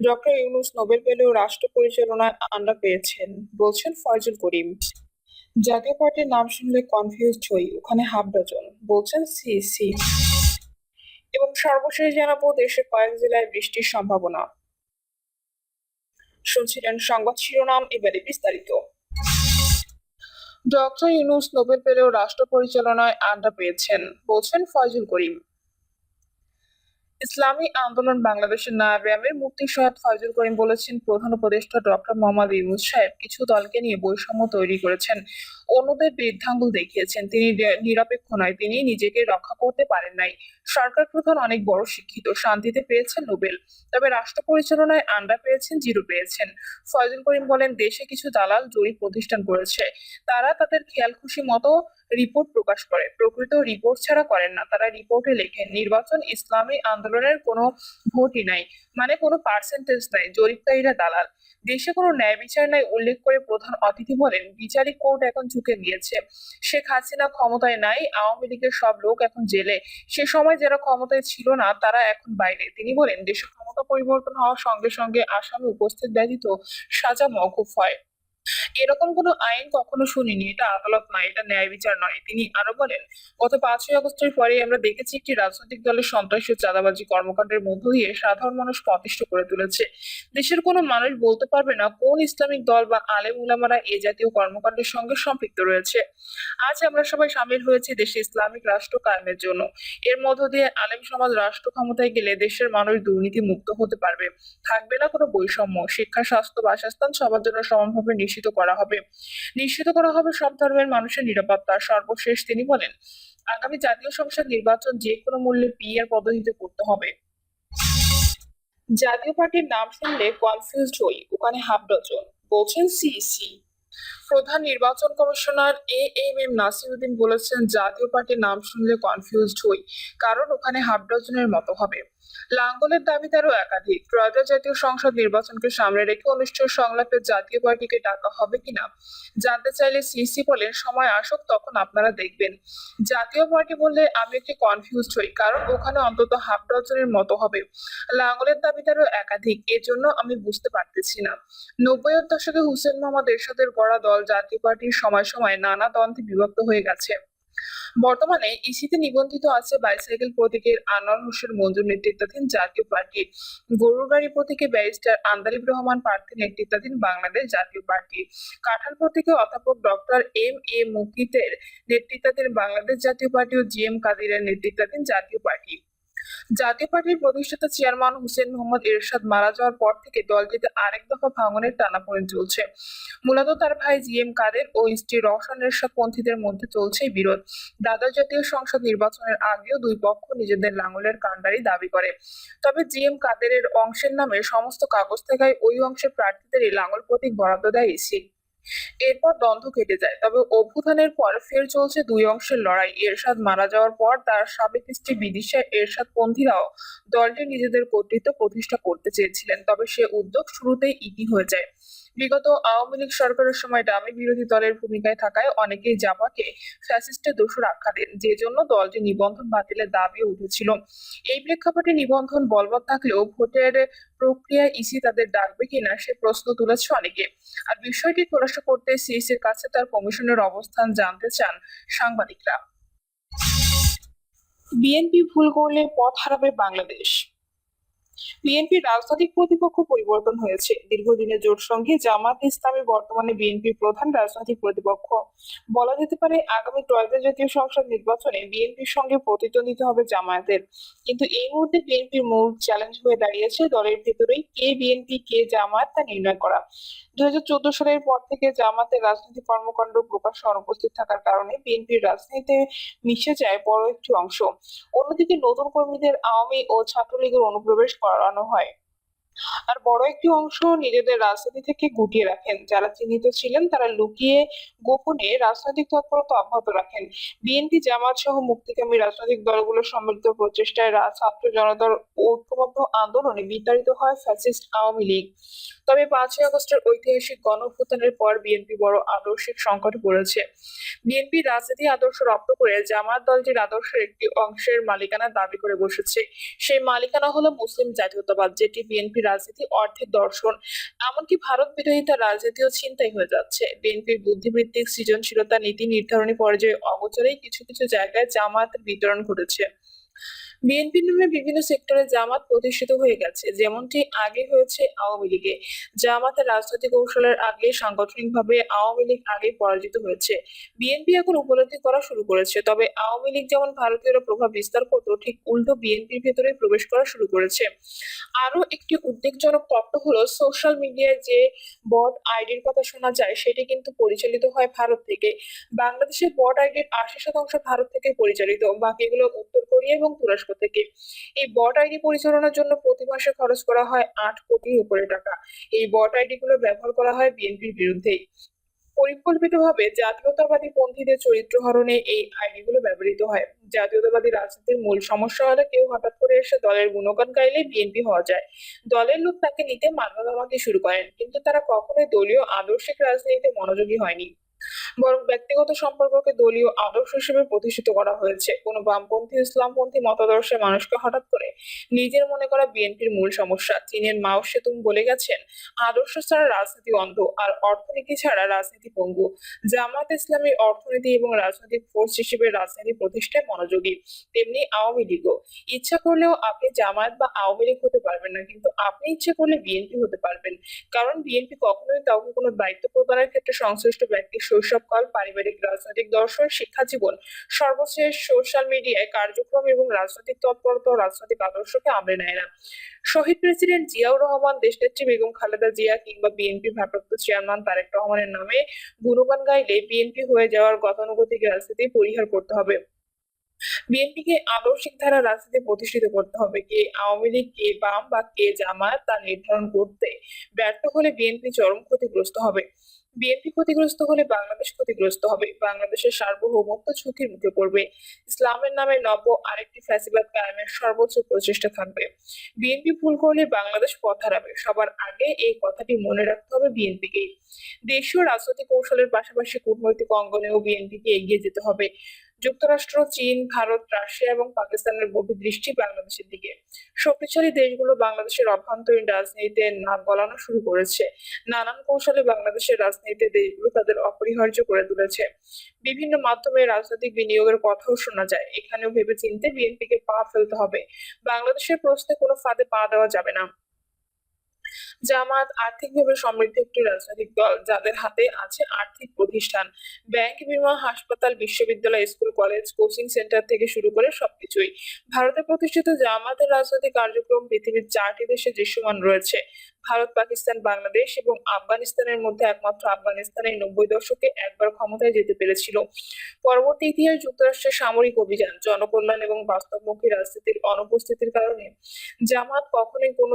Doctor Yunus Nobel পেলেও রাষ্ট্র পরিচালনায় আন্ডা পেয়েছেন, বলছেন ফয়জুল করিম। জাতীয় পার্টির নাম শুনলে কনফিউজ হই, ওখানে হাফ ডজন, বলছেন সিসি এবং সর্বশেষ জানাব, দেশের কয়েক জেলায় বৃষ্টির সম্ভাবনা। শুনছিলেন সংবাদ শিরোনাম, এবারে বিস্তারিত। ডক্টর ইউনুস নোবেল পেলেও রাষ্ট্র পরিচালনায় আড্ডা পেয়েছেন, বলছেন ফয়জুল করিম। ইসলামী আন্দোলন বাংলাদেশের নায়াবে আমির মুক্তি সৈয়দ ফয়জুল করিম বলেছেন প্রধান উপদেষ্টা ডক্টর মোহাম্মদ ইউনুস সাহেব। কিছু দলকে নিয়ে বৈষম্য তৈরি করেছেন। অন্যদের বৃদ্ধাঙ্গুল দেখিয়েছেন। তিনি নিরপেক্ষ নয়। তিনি নিজেকে রক্ষা করতে পারেন নাই। সরকার প্রধান অনেক বড় শিক্ষিত। শান্তিতে পেয়েছেন নোবেল। তবে রাষ্ট্র পরিচালনায় আন্ডা পেয়েছেন, জিরো পেয়েছেন। ফয়জুল করিম বলেন, দেশে কিছু দালাল জরিপ প্রতিষ্ঠান করেছে। তারা তাদের খেয়াল খুশি মতো রিপোর্ট প্রকাশ করে। প্রকৃত রিপোর্ট ছাড়া করেন না। তারা রিপোর্টে লেখেন, নির্বাচন ইসলামী আন্দোলনের কোনো ভোটই নাই মানে কোনো পার্সেন্টেজ নাই, জরিপকারীরা দালাল। দেশে কোনো ন্যায় বিচার নাই, উল্লেখ করে প্রধান অতিথি বলেন, বিচারিক কোর্ট এখন ঝুঁকে গিয়েছে শেখ হাসিনা ক্ষমতায় নাই, আওয়ামী লীগের সব লোক এখন জেলে। সে সময় যারা ক্ষমতায় ছিল না, তারা এখন বাইরে। তিনি বলেন দেশে ক্ষমতা পরিবর্তন হওয়ার সঙ্গে সঙ্গে আসামে উপস্থিত ব্যতীত সাজা মওকুফ হয়। এরকম কোনো আইন কখনো শুনিনি। এটা আদালত নয়, এটা ন্যায় বিচার নয়। তিনি আরও বলেন, গত পাঁচই আগস্টের পরে আমরা দেখেছি একটি রাজনৈতিক দলের সন্ত্রাসী চাঁদাবাজি কর্মকাণ্ডের মধ্য দিয়ে সাধারণ মানুষ অতিষ্ঠ করে তুলেছে। দেশের কোনো মানুষ বলতে পারবে না কোন ইসলামিক দল বা আলেম উলামারা এই জাতীয় কর্মকাণ্ডের সঙ্গে সম্পৃক্ত রয়েছে। আজ আমরা সবাই সামিল হয়েছি দেশে ইসলামিক রাষ্ট্র কায়েমের জন্য। এর মধ্য দিয়ে আলেম সমাজ রাষ্ট্র ক্ষমতায় গেলে দেশের মানুষ দুর্নীতি মুক্ত হতে পারবে। থাকবে না কোনো বৈষম্য। শিক্ষা, স্বাস্থ্য, বাসস্থান সবার জন্য সমানভাবে নিশ্চিত করা হবে। নিশ্চিত করা হবে সব ধর্মের মানুষের নিরাপত্তা, সর্বশেষ তিনি বলেন, আগামী জাতীয় সংসদ নির্বাচন যে কোনো মূল্যে পিআর পদ্ধতিতে করতে হবে। জাতীয় পার্টির নাম শুনলে কনফিউজড হই, ওখানে হাফ ডজন বলছেন সিইসি প্রধান নির্বাচন commissioner A M M Nasiruddin বলেছেন, জাতীয় পার্টির নাম শুনলে কনফিউজড হই, কারণ ওখানে হাফ ডজনের মতো হবে। লাঙ্গলের দাবিদারও একাধিক। ত্রয়োদশ জাতীয় সংসদ নির্বাচনকে সামনে রেখে অনুষ্ঠিত সংলাপে জাতীয় পার্টিকে ডাকা হবে কিনা, জানতে চাইলে সিসি বলেন সময় আসুক, তখন আপনারা দেখবেন। জাতীয় পার্টি বললে আমি একটি কনফিউজড হই, কারণ ওখানে অন্তত হাফ ডজনের মতো হবে। লাঙ্গলের দাবিদারও একাধিক, এজন্য আমি বুঝতে পারতেছি না। নব্বইয়ের দশকে হুসেন মোহাম্মদ এরশাদের গড়া দল জাতীয় পার্টির সময় সময় নানা দ্বন্দ্বে বিভক্ত হয়ে গেছে। বর্তমানে ইসিতে নিবন্ধিত আছে বাইসাইকেল প্রতীকের আনোয়ার হোসেন মঞ্জুর নেতৃত্বাধীন জাতীয় পার্টি। গরুর গাড়ি প্রতীকে ব্যারিস্টার আন্দালিব রহমান প্রার্থী নেতৃত্বাধীন বাংলাদেশ জাতীয় পার্টি। কাঁঠাল প্রতীকে অধ্যাপক ডক্টর এম এ মুকিতের নেতৃত্বাধীন বাংলাদেশ জাতীয় পার্টি ও জি এম কাদিরের নেতৃত্বাধীন জাতীয় পার্টি। জাতীয় পার্টির প্রতিষ্ঠাতা চেয়ারম্যান হুসেন মোহাম্মদ এরশাদ মারা যাওয়ার পর থেকে দলটিতে আরেক দফা ভাঙনের টানাপোড়েন চলছে। মূলত তার ভাই জি এম কাদের ও স্ত্রী রওশন এরশাদ পন্থীদের মধ্যে চলছে বিরোধ। দাদা জাতীয় সংসদ নির্বাচনের আগেও দুই পক্ষ নিজেদের লাঙ্গলের কাণ্ডারি দাবি করে। তবে জি এম কাদেরের অংশের নামে সমস্ত কাগজ থাকায় ওই অংশের প্রার্থীদেরই লাঙ্গল প্রতীক বরাদ্দ দেয় ইসি এরপর দ্বন্দ্ব কেটে যায়। তবে অভ্যুত্থানের পর ফের চলছে দুই অংশের লড়াই। এরশাদ মারা যাওয়ার পর তার সাবেক স্ত্রী বিদিশা, এরশাদ পন্থীরাও দলটি নিজেদের কর্তৃত্ব প্রতিষ্ঠা করতে চেয়েছিলেন। তবে সে উদ্যোগ শুরুতেই ইতি হয়ে যায়। বিগত আওয়ামী লীগ সরকারের সময় ডামি বিরোধী দলের ভূমিকায় থাকায় অনেকেই জাপাকে ফ্যাসিস্টের দোষর আখ্যা দেন, যে জন্য দলটি নিবন্ধন বাতিলের দাবি উঠেছিল। এই প্রেক্ষাপটে নিবন্ধন বলবৎ থাকলেও ভোটের প্রক্রিয়ায় ইসি তাদের ডাকবে কিনা সে প্রশ্ন তুলেছে অনেকে। আর বিষয়টি খোলাসা করতে সিএসির কাছে তার কমিশনের অবস্থান জানতে চান সাংবাদিকরা। বিএনপি ভুল করলে পথ হারাবে বাংলাদেশ। বিএনপির রাজনৈতিক প্রতিপক্ষ পরিবর্তন হয়েছে। দীর্ঘদিনের জোট সঙ্গে জামাত ইসলামী বর্তমানে বিএনপির প্রধান রাজনৈতিক প্রতিপক্ষ। বলা যেতে পারে, আগামী ত্রয়োদশ জাতীয় সংসদ নির্বাচনে বিএনপির সঙ্গে প্রতিদ্বন্দ্বিতা হবে জামায়াতের। কিন্তু এই মুহূর্তে বিএনপির মূল চ্যালেঞ্জ হয়ে দাঁড়িয়েছে দলের ভেতরেই কে বিএনপি, কে জামায়াত তা নির্ণয় করা। দুই হাজার চোদ্দ সালের পর থেকে জামাতের রাজনৈতিক কর্মকাণ্ড প্রকাশ্যে অনুপস্থিত থাকার কারণে বিএনপির রাজনীতিতে মিশে যায় বড় একটি অংশ। অন্যদিকে নতুন কর্মীদের আওয়ামী ও ছাত্রলীগের অনুপ্রবেশ করানো হয়। আর বড় একটি অংশ নিজেদের রাজনীতি থেকে গুটিয়ে রাখেন। যারা চিহ্নিত ছিলেন, তারা লুকিয়ে গোপনে রাজনৈতিক তৎপরতা অব্যাহত রাখেন। বিএনপি জামাত সহ মুক্তিকামী রাজনৈতিক দলগুলোর সম্মিলিত প্রচেষ্টায় ছাত্র জনতার ঐক্যবদ্ধ আন্দোলনে বিতাড়িত হয় ফ্যাসিস্ট আওয়ামী লীগ। তবে পাঁচই আগস্টের ঐতিহাসিক গণঅভ্যুত্থানের পর বিএনপি বড় আদর্শিক সংকটে পড়েছে। বিএনপি রাজনীতি আদর্শ রপ্ত করে জামাত দলটির আদর্শের একটি অংশের মালিকানা দাবি করে বসেছে, সেই মালিকানা হলো মুসলিম জাতীয়তাবাদ, যেটি বিএনপি রাজনীতি অর্ধেক দর্শন। এমনকি ভারত বিরোধিতা রাজনীতিও ছিনতাই হয়ে যাচ্ছে। বিএনপির বুদ্ধিবৃত্তিক সৃজনশীলতা, নীতি নির্ধারণী পর্যায়ে অগোচরেই কিছু কিছু জায়গায় জামায়াতের বিতরণ ঘটেছে। বিএনপির নামে বিভিন্ন সেক্টরে জামাত প্রতিষ্ঠিত হয়ে গেছে, যেমনটি আগে হয়েছে আওয়ামী লীগে। জামাতের রাজনৈতিক কৌশলের আগে সাংগঠনিকভাবে আওয়ামী লীগ আগে পরাজিত হয়েছে। বিএনপি এখন উপলব্ধি করা শুরু করেছে, তবে আওয়ামী লীগ যেমন ভারতীয়রা প্রভাব বিস্তার করতো, ঠিক উল্টো বিএনপির ভেতরে প্রবেশ করা শুরু করেছে। আরও একটি উদ্বেগজনক তথ্য হলো, সোশ্যাল মিডিয়ায় যে বট আইডির কথা শোনা যায়, সেটি কিন্তু পরিচালিত হয় ভারত থেকে। বাংলাদেশের বট আইডির আশি শতাংশ ভারত থেকে পরিচালিত, বাকিগুলো উত্তর এবং তুরস্ক থেকে। এই বট আইডি পরিচালনার জন্য প্রতি মাসে খরচ করা হয় আট কোটির উপরে টাকা। এই বট আইডি গুলো ব্যবহার করা হয় বিএনপির বিরুদ্ধেই পরিকল্পিতভাবে জাতীয়তাবাদী পন্থীদের চরিত্র হরণে এই আইডি গুলো ব্যবহৃত হয়। জাতীয়তাবাদী রাজনীতির মূল সমস্যা হলে কেউ হঠাৎ করে এসে দলের গুণগান গাইলে বিএনপি হওয়া যায়। দলের লোক তাকে নিতে মান্যতামাকে শুরু করেন, কিন্তু তারা কখনোই দলীয়, আদর্শিক রাজনীতিতে মনোযোগী হয়নি। বরং ব্যক্তিগত সম্পর্ককে দলীয় আদর্শ হিসেবে প্রতিষ্ঠিত করা হয়েছে। কোনো বামপন্থী, ইসলামপন্থী মতাদর্শের মানুষকে হঠাৎ করে নিজের মনে করা বিএনপির মূল সমস্যা। চীনের মাও সেতুং বলে গেছেন, আদর্শ ছাড়া রাজনীতি অন্ধ আর অর্থনীতি ছাড়া রাজনীতি পঙ্গু। জামাত ইসলামী অর্থনীতি এবং রাজনৈতিক ফোর্স হিসেবে রাজনীতি প্রতিষ্ঠায় মনোযোগী। তেমনি আওয়ামী লীগও ইচ্ছা করলেও আপনি জামায়াত বা আওয়ামী লীগ হতে পারবেন না, কিন্তু আপনি ইচ্ছে করলে বিএনপি হতে পারবেন। কারণ বিএনপি কখনোই কাউকে কোনো দায়িত্ব প্রদানের ক্ষেত্রে সংশ্লিষ্ট ব্যক্তির শৈশবকাল, পারিবারিক, রাজনৈতিক দর্শন, শিক্ষা জীবন, সর্বশেষ সোশ্যাল মিডিয়ায় কার্যক্রম এবং রাজনৈতিক তৎপরতা ও রাজনৈতিক আদর্শকে আমলে নেয় না। শহীদ প্রেসিডেন্ট জিয়াউর রহমান, দেশনেত্রী বেগম খালেদা জিয়া কিংবা বিএনপি ভারপ্রাপ্ত চেয়ারম্যান তারেক রহমানের নামে গুণগান গাইলে বিএনপি হয়ে যাওয়ার গতানুগতিক রাজনীতি পরিহার করতে হবে। বিএনপিকে আদর্শিক ধারা রাজনীতি প্রতিষ্ঠিত করতে হবে। কে আওয়ামী লীগ, কে বাম বা কে জামায়াত তা নির্ধারণ করতে ব্যর্থ হলে বিএনপি চরম ক্ষতিগ্রস্ত হবে। বিএনপি ক্ষতিগ্রস্ত হলে বাংলাদেশ ক্ষতিগ্রস্ত হবে। বাংলাদেশের সার্বভৌমত্ব ঝুঁকির মুখে পড়বে। ইসলামের নামে নব্য আরেকটি ফ্যাসিবাদ কায়েমের সর্বোচ্চ প্রচেষ্টা থাকবে। বিএনপি ভুল করলে বাংলাদেশ পথ হারাবে। সবার আগে এই কথাটি মনে রাখতে হবে বিএনপিকে দেশীয় রাজনৈতিক কৌশলের পাশাপাশি কূটনৈতিক অঙ্গনেও বিএনপিকে এগিয়ে যেতে হবে। যুক্তরাষ্ট্র, চীন, ভারত, রাশিয়া এবং পাকিস্তানের গভীর দৃষ্টি বাংলাদেশের দিকে। শক্তিশালী দেশগুলো বাংলাদেশের অভ্যন্তরীণ রাজনীতিতে নাক গলানো শুরু করেছে। নানান কৌশলে বাংলাদেশের রাজনীতিতে দেশগুলো তাদের অপরিহার্য করে তুলেছে। বিভিন্ন মাধ্যমে রাজনৈতিক বিনিয়োগের কথাও শোনা যায়। এখানেও ভেবে চিনতে বিএনপিকে পা ফেলতে হবে। বাংলাদেশের প্রশ্নে কোনো ফাঁদে পা দেওয়া যাবে না। জামাত আর্থিকভাবে সমৃদ্ধ একটি রাজনৈতিক দল যাদের হাতে আছে আর্থিক প্রতিষ্ঠান। ব্যাংক, বিমা, হাসপাতাল, বিশ্ববিদ্যালয়, স্কুল, কলেজ, কোচিং সেন্টার থেকে শুরু করে সবকিছুই। ভারতে প্রতিষ্ঠিত জামাতের রাজনৈতিক কার্যক্রম পৃথিবীর চারটি দেশে দৃশ্যমান রয়েছে। ভারত, পাকিস্তান, বাংলাদেশ এবং আফগানিস্তানের মধ্যে একমাত্র আফগানিস্তানের নব্বই দশকে একবার ক্ষমতায় যেতে পেরেছিল। পরবর্তী ইতিহাস যুক্তরাষ্ট্রের সামরিক অভিযান, জনকল্যাণ এবং বাস্তবমুখী রাজনীতির অনুপস্থিতির কারণে জামাত কখনোই কোনো